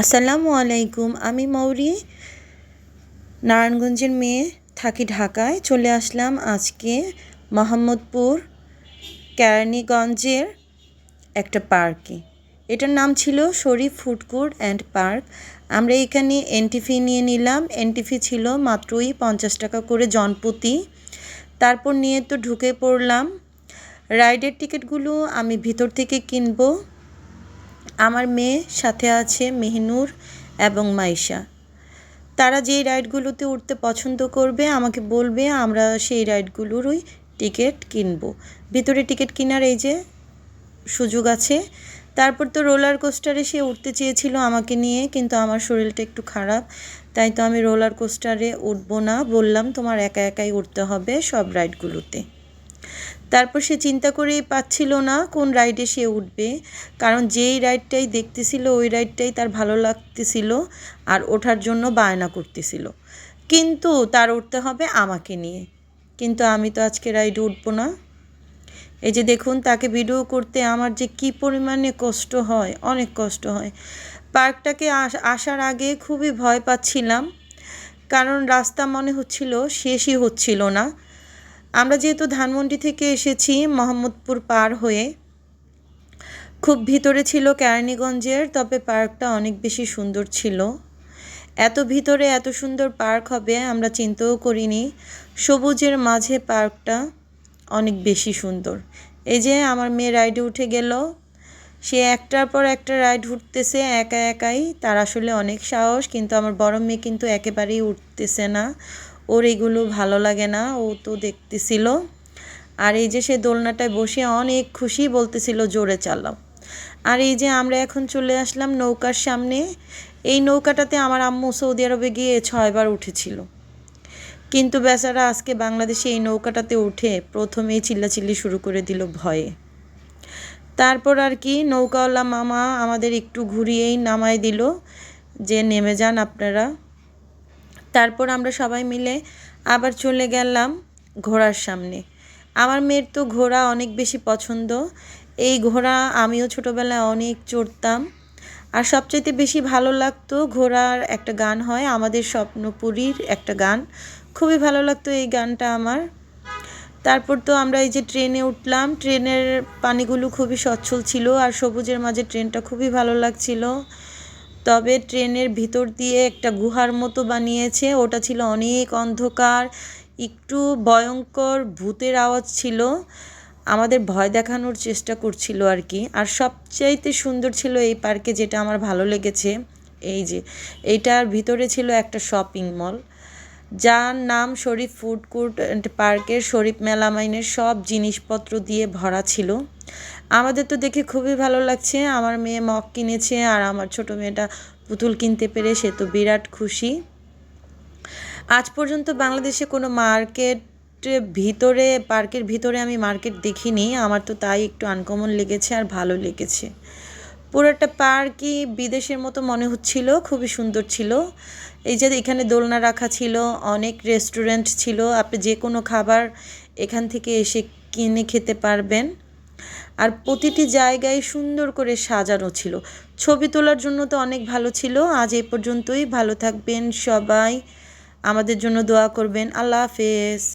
আসসালামু আলাইকুম, আমি মৌরি। নারায়ণগঞ্জের মেয়ে, থাকি ঢাকায়। চলে আসলাম আজকে মোহাম্মদপুর কেরানীগঞ্জের একটা পার্কে। এটার নাম ছিল শরীফ ফুড অ্যান্ড পার্ক। আমরা এখানে এনটিফি নিয়ে নিলাম। এনটিফি ছিল মাত্রই পঞ্চাশ টাকা করে জনপ্রতি। তারপর নিয়ে তো ঢুকে পড়লাম। রাইডের টিকিটগুলো আমি ভিতর থেকে কিনবো। আমার মেয়ে, সাথে আছে মেহনুর এবং মাইশা। তারা যেই রাইডগুলোতে উঠতে পছন্দ করবে, আমাকে বলবে, আমরা সেই রাইডগুলোরই টিকিট কিনবো। ভিতরে টিকিট কেনার এই যে সুযোগ আছে। তারপর তো রোলার কোস্টারে সে উঠতে চেয়েছিল আমাকে নিয়ে, কিন্তু আমার শরীরটা একটু খারাপ। তাই তো আমি রোলার কোস্টারে উঠবো না। বললাম, তোমার একা একাই উঠতে হবে সব রাইডগুলোতে। তারপর সে চিন্তা করেই পাচ্ছিল না কোন রাইডে সে উঠবে। কারণ যেই রাইডটাই দেখতেছিল, ওই রাইডটাই তার ভালো লাগতেছিল আর ওঠার জন্য বায়না করতেছিল। কিন্তু তার উঠতে হবে আমাকে নিয়ে। কিন্তু আমি তো আজকে রাইডে উঠবো না। এই যে দেখুন, তাকে ভিডিও করতে আমার যে কি পরিমাণে কষ্ট হয়, অনেক কষ্ট হয়। পার্কটাকে আসার আগে খুবই ভয় পাচ্ছিলাম। কারণ রাস্তা মনে হচ্ছিল শেষই হচ্ছিল না। আমরা যেহেতু ধানমন্ডি থেকে এসেছি, মোহাম্মদপুর পার হয়ে, খুব ভিতরে ছিল কেরানীগঞ্জের, তবে পার্কটা অনেক বেশি সুন্দর ছিল। এত ভিতরে এত সুন্দর পার্ক হবে আমরা চিন্তাও করিনি। সবুজের মাঝে পার্কটা অনেক বেশি সুন্দর। এই যে আমার মেয়ে রাইডে উঠে গেল। সে একটার পর একটা রাইড উঠতেছে একা একাই। তার আসলে অনেক সাহস, কিন্তু আমার বড় মেয়ে কিন্তু একেবারেই উঠতেছে না। ওর এগুলো ভালো লাগে না, ও তো দেখতেছিল। আর এই যে সে দোলনাটায় বসে অনেক খুশি বলতেছিল, জোরে চালাও। আর এই যে আমরা এখন চলে আসলাম নৌকার সামনে, এই নৌকাটাতে আমার আম্মু সৌদি আরবে গিয়ে ছয়বার উঠেছিল। কিন্তু বেচারা আজকে বাংলাদেশে এই নৌকাটাতে উঠে প্রথমেই চিল্লাচিল্লি শুরু করে দিল ভয়ে। তারপর আর কি নৌকাওয়ালা মামা আমাদের একটু ঘুরিয়েই নামাই দিল, যে, নেমে যান আপনারা। তারপর আমরা সবাই মিলে আবার চলে গেলাম ঘোড়ার সামনে। আমার মেয়ের তো ঘোড়া অনেক বেশি পছন্দ। এই ঘোড়া আমিও ছোটোবেলায় অনেক চড়তাম। আর সবচাইতে বেশি ভালো লাগতো ঘোড়ার একটা গান হয়, আমাদের স্বপ্নপুরীর একটা গান। খুবই ভালো লাগতো এই গানটা আমার। তারপর তো আমরা এই যে ট্রেনে উঠলাম, ট্রেনের পানিগুলো খুবই সচ্ছল ছিল আর সবুজের মাঝে ট্রেনটা খুবই ভালো লাগছিল। তবে ট্রেনের ভিতর দিয়ে একটা গুহার মতো বানিয়েছে। ওটা ছিল অনেক অন্ধকার, একটু ভয়ঙ্কর ভূতের আওয়াজ ছিল। আমাদের ভয় দেখানোর চেষ্টা করছিল আর কি। আর সবচাইতে সুন্দর ছিল এই পার্কে যেটা আমার ভালো লেগেছে, এই যে, এইটার ভিতরে ছিল একটা শপিং মল, যার নাম শরীফ ফুড কোর্ট পার্কের শরীফ মেলামাইনের সব জিনিসপত্র দিয়ে ভরা ছিল। আমাদের তো দেখে খুবই ভালো লাগছে। আমার মেয়ে মগ কিনেছে আর আমার ছোট মেয়েটা পুতুল কিনতে পেরে সে তো বিরাট খুশি। আজ পর্যন্ত বাংলাদেশে কোনো মার্কেট ভিতরে, পার্কের ভিতরে আমি মার্কেট দেখিনি। আমার তো তাই একটু আনকমন লেগেছে আর ভালো লেগেছে। পুরোটা পার্কই বিদেশের মতো মনে হচ্ছিল, খুবই সুন্দর ছিল। এই যে এখানে দোলনা রাখা ছিল, অনেক রেস্টুরেন্ট ছিল। আপনি যে কোনো খাবার এখান থেকে এসে কিনে খেতে পারবেন। আর প্রতিটি জায়গায় সুন্দর করে সাজানো ছিল। ছবি তোলার জন্য তো অনেক ভালো ছিল। আজ এই পর্যন্তই। ভালো থাকবেন সবাই। আমাদের জন্য দোয়া করবেন। আল্লাহ হাফেজ।